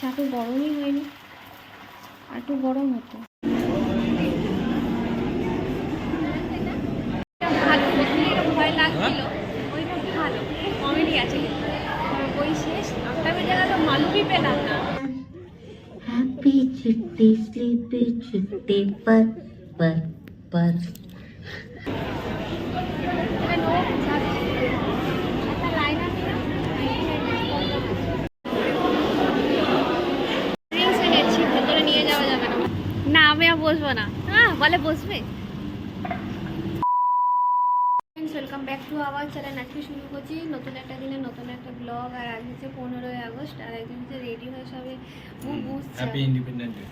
চাটু গরমই হয়নি। আটু গরম হতো। ভালো কমেডি আছে। বসবো না। হ্যাঁ বলে বসবে। Welcome back to our channel আজকে শুরু করছি নতুন একটা দিনে নতুন একটা ব্লগ আর আজ হচ্ছে পনেরোই আগস্ট আর একজন হচ্ছে রেডি হয়ে সবে মুখ বুঝছে হ্যাপি ইন্ডিপেন্ডেন্ট ডে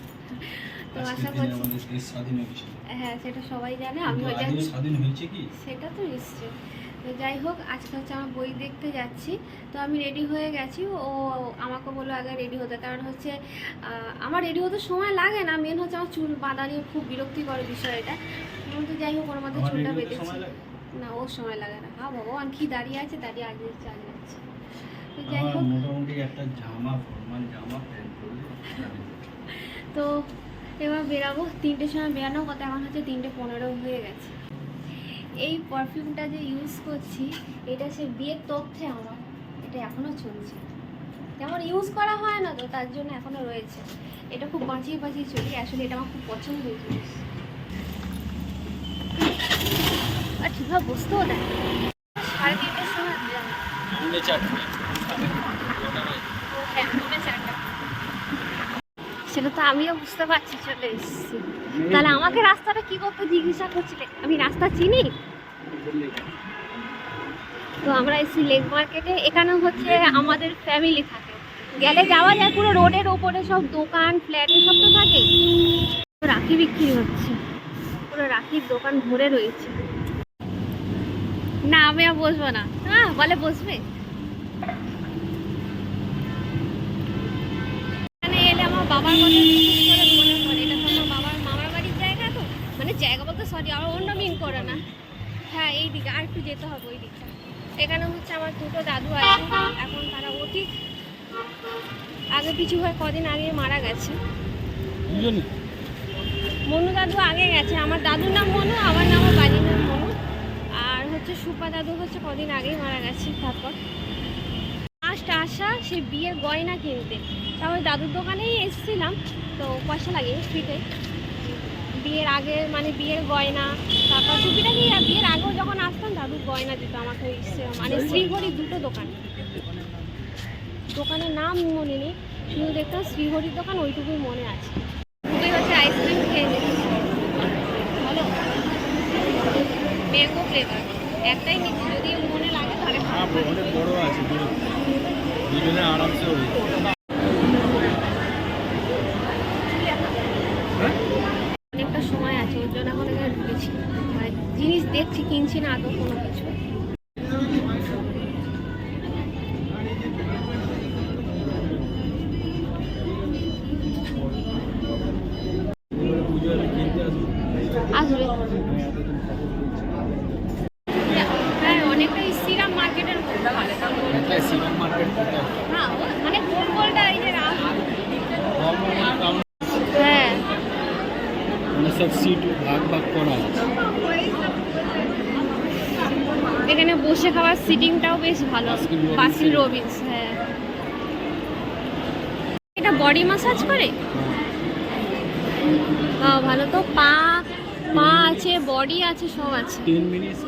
তো আশা করছি হ্যাঁ সেটা সবাই জানে আমি জানি। স্বাধীন হয়েছে কি? সেটা তো নিশ্চয় তো যাই হোক আজকে হচ্ছে আমার বই দেখতে যাচ্ছি। তো আমি রেডি হয়ে গেছি। ও আমাকে বলল আগে রেডি হতে। কারণ হচ্ছে আমার রেডি হতে সময় লাগে না। মেন হচ্ছে আমার চুল বাঁধা নিয়ে খুব বিরক্তিকর বিষয় এটা কিন্তু যাই হোক ওর মধ্যে চুলটা বেঁধেছি। না ওর সময় লাগে না। হ্যাঁ ভগবান কি দাঁড়িয়ে আছে দাঁড়িয়ে আগে চাল যাচ্ছে তো যাই হোক। মোটামুটি একটা জামা ফরমাল জামা তো এবার বেরাবো। তিনটের সময় বেরানো কথা। এখন হচ্ছে তিনটে পনেরো হয়ে গেছে। এই পারফিউমটা যে ইউজ করছি, এটা সে বিয়ের তথ্যে আমার, এটা এখনও চলছে। যেমন ইউজ করা হয় না তো, তার জন্য এখনও রয়েছে। এটা খুব বাঁচিয়ে বাঁচিয়ে চলি, আসলে এটা আমার খুব পছন্দ জিনিস। আর ঠিকভাবে বুঝতেও দেয়। সাড়ে তিনটের সময় বেরানো। তিনটে চারটে ও হ্যাঁ পৌনে চারটা। সেটা তো আমিও বুঝতে পারছি চলে এসেছি। তাহলে আমাকে রাস্তাটা কি করতে জিজ্ঞাসা করছিলে? আমি রাস্তা চিনি? তো আমরা এসেছি লেক মার্কেটে এখানে হচ্ছে আমাদের ফ্যামিলি থাকে। গেলে যাওয়া যায় পুরো রোডের ওপরে সব দোকান ফ্ল্যাট সব তো থাকে রাখি বিক্রি হচ্ছে। পুরো রাখির দোকান ভরে রয়েছে। না আমি আর বসবো না। হ্যাঁ বলে বসবে? এলে আমার বাবার কথা মনে এটা তো আমার বাবার মামার বাড়ির জায়গা তো। মানে জায়গা বলতে সরি আমার অন্য মিন করে না। হ্যাঁ এই দিকে আর একটু যেতে হবে ওই দিকটা এখানে হচ্ছে আমার দুটো দাদু আছে এখন তারা অতীত। আগে পিছু হয়ে কদিন আগে মারা গেছে। মনু দাদু আগে গেছে। আমার দাদুর নাম মনু আমার নাম বাড়ির নাম মনু। আর হচ্ছে সুপা দাদু হচ্ছে কদিন আগেই মারা গেছে তারপর। লাস্ট আসা, সে বিয়ের গয়না কিনতে। তারপর দাদুর দোকানেই এসেছিলাম, তো পয়সা লাগে ফ্রিতে। বিয়ের আগে মানে বিয়ের গয়না, তারপর টুপিটাকি বিয়ের আগেও যখন আসতাম, দাদুর গয়না দিত আমাকে ওই মানে শ্রীহরি দুটো দোকান। দোকানের নাম মনে নেই, শুধু দেখতাম শ্রীহরির দোকান, ওইটুকুই মনে আছে। দুটোই হচ্ছে আইসক্রিম খেয়ে নিচ্ছি ভালো? ম্যাঙ্গো ফ্লেভার একটাই নিচ্ছি, যদি মনে লাগে তাহলে হ্যাঁ আছে দুজনে আরামসে অনেকটা সময় আছে, ওর জন্য এখানে ঢুকেছি। মানে জিনিস দেখছি, কিনছি না, আদৌ কোনো কিছু। সব সিট ভাগ ভাগ করা আছে। এখানে বসে খাওয়ার সিটিংটাও বেশ ভালো। Basil Robbins. হ্যাঁ। এটা বডি ম্যাসাজ করে? বাহ, ভালো। তো পা পা আছে বডি আছে সব আছে। টেন মিনিটস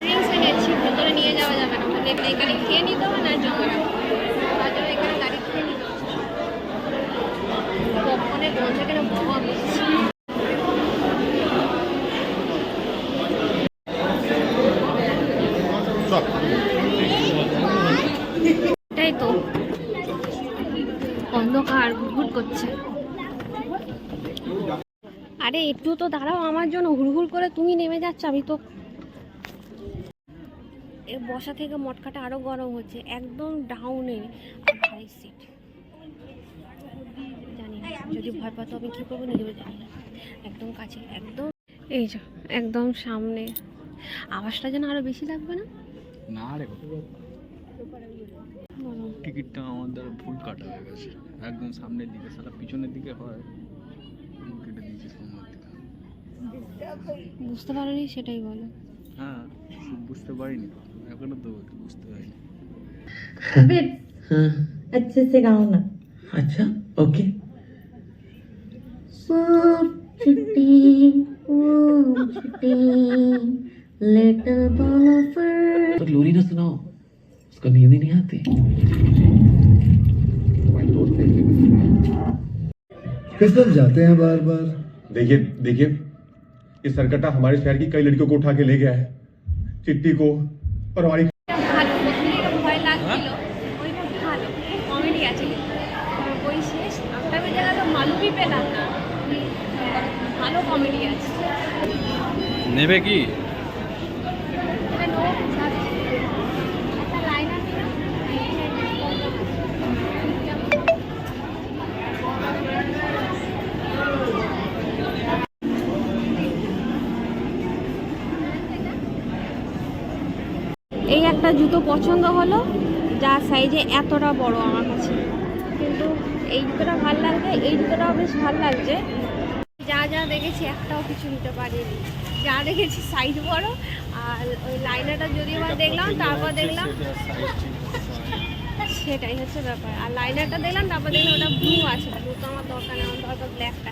ড্রিঙ্কস এনেছি ভেতরে নিয়ে যাওয়া যাবে না বলে এখানে খেয়ে নিতে হবে না জমা রাখব তার জন্য এখানে গাড়ি খেয়ে নিতে হবে এটাই তো। অন্ধকার, ঘুরঘুর করছে। আরে, একটু তো দাঁড়াও আমার জন্য হুড়হুড় করে তুমি নেমে যাচ্ছ, আমি তো এ বসা থেকে মটকাটা আরও গরম হচ্ছে, একদম ডাউনে হাই সিট যদি ভয় পাতো আমি কী করব? নিজেও জানি না। একদম কাছে একদম। এই যে একদম সামনে। আওয়াজটা যেন আরও বেশি লাগবে না? না রে টিকিটটা আমার দ্বারা ভুল কাটা হয়ে গেছে। একদম সামনের দিকে সারা পিছনের দিকে হয়। বুঝতে পারিনি সেটাই বলো। হ্যাঁ বুঝতে পারিনি। এখনও তো বুঝতে পারিনি। হ্যাঁ। আচ্ছা সে গাও না। আচ্ছা ওকে। पर ना सुनाओ नींद ही नहीं आती। तो जाते हैं बार बार। देखिए देखिए ये सरकटा हमारे शहर की कई लड़कियों को उठा के ले गया है। चिट्टी को और हमारी हाँ? ভালো কমেডি আছে। নেবে কি? না? এই একটা জুতো পছন্দ হলো যার সাইজে এতটা বড় আমার কাছে। কিন্তু এই জুতোটা ভালো লাগছে এই জুতোটাও বেশ ভালো লাগছে। যা যা দেখেছি একটাও কিছু নিতে পারিনি। যা দেখেছি সাইজ বড় আর ওই লাইনারটা যদিও বা দেখলাম তারপর দেখলাম সেটাই হচ্ছে ব্যাপার। আর লাইনারটা দেখলাম তারপর দেখলাম ওটা ব্লু আছে। ব্লু তো আমার দরকার নেই আমার দরকার ব্ল্যাকটা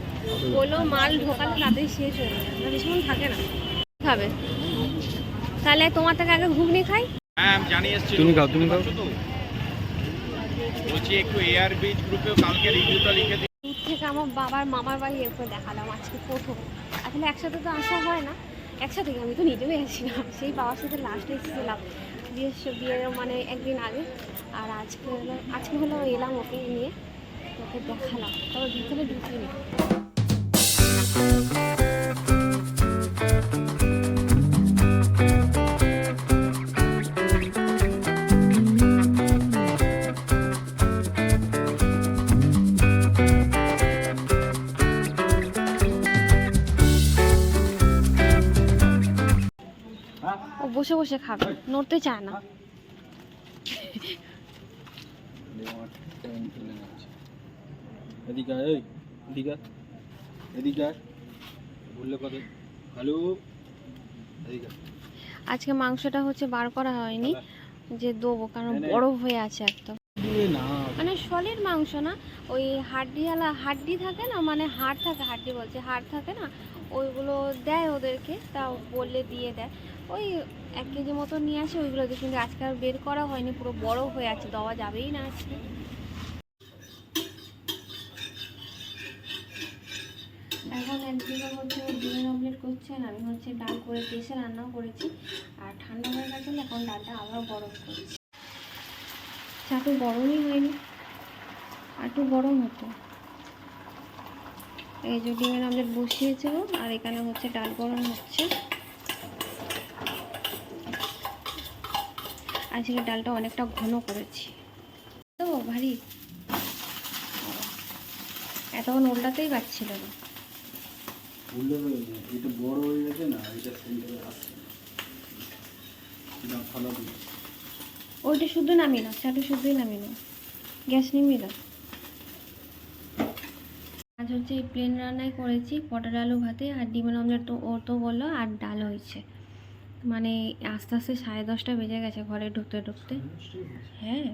বলল মাল ঢোকালে তাড়াতাড়ি শেষ হয়ে যায় না বেশিক্ষণ থাকে না। খাবে? তাহলে তোমার থেকে আগে ঘুগনি খাই? হ্যাঁ এসেছি তুমি খাও, তুমি খাও। বলছি একটু এয়ার বিচ গ্রুপেও কালকে রিভিউটা লিখে দূর থেকে আমার বাবার মামার বাড়ি এরপর দেখালাম আজকে প্রথম। আসলে একসাথে তো আসা হয় না। একসাথে আমি তো নিজেও এসেছিলাম সেই বাবার সাথে লাস্ট এসেছিলাম। বিয়ের বিয়ের মানে একদিন আগে। আর আজকে হলো আজকে হলো এলাম ওকে নিয়ে। ওকে দেখালাম। তবে ভিতরে ঢুকিনি। বসে বসে খাবে নড়তে চায় না। এদিকে এই এদিকে এদিকে আয়। কত? হ্যালো এদিকে আজকে মাংসটা হচ্ছে বার করা হয়নি যে দেবো কারণ বড় হয়ে আছে একদম মানে সলিড মাংস না ওই হাড্ডিওয়ালা হাড্ডি থাকে না মানে হাড় থাকে হাড্ডি বলছে হাড় থাকে না ওইগুলো দেয় ওদেরকে তা বললে দিয়ে দেয়। ওই এক কেজি মতো নিয়ে আসে ওইগুলো দিয়ে কিন্তু আজকে আর বের করা হয়নি পুরো বড় হয়ে আছে দেওয়া যাবেই না আজকে। এখন একদিকে হচ্ছে ডিমের অমলেট করছেন আমি হচ্ছে ডাল করে এসে রান্নাও করেছি আর ঠান্ডা হয়ে গেছে এখন ডালটা আবার গরম করছি। চাটু গরমই হয়নি আর একটু গরম হতো। এই যে ডিমের অমলেট বসিয়েছে ও, আর এখানে হচ্ছে ডাল গরম হচ্ছে। আজকে ডালটা অনেকটা ঘন করেছি। তো ভারী। এতক্ষণ উল্টাতেই পারছিল না। এটা বড় হয়ে গেছে না এটা সেন্টারে আসছে না। এটা ভালো দিই ওইটা শুদ্ধ নামিয়ে নাও চাটু শুদ্ধই নামিয়ে নাও। গ্যাস নিমিয়ে দাও। আজ হচ্ছে এই প্লেন রান্নাই করেছি পটল আলু ভাতে আর ডিমের অমলেট তো ও তো বলল আর ডাল হয়েছে। মানে আস্তে আস্তে সাড়ে দশটা বেজে গেছে ঘরে ঢুকতে ঢুকতে। হ্যাঁ।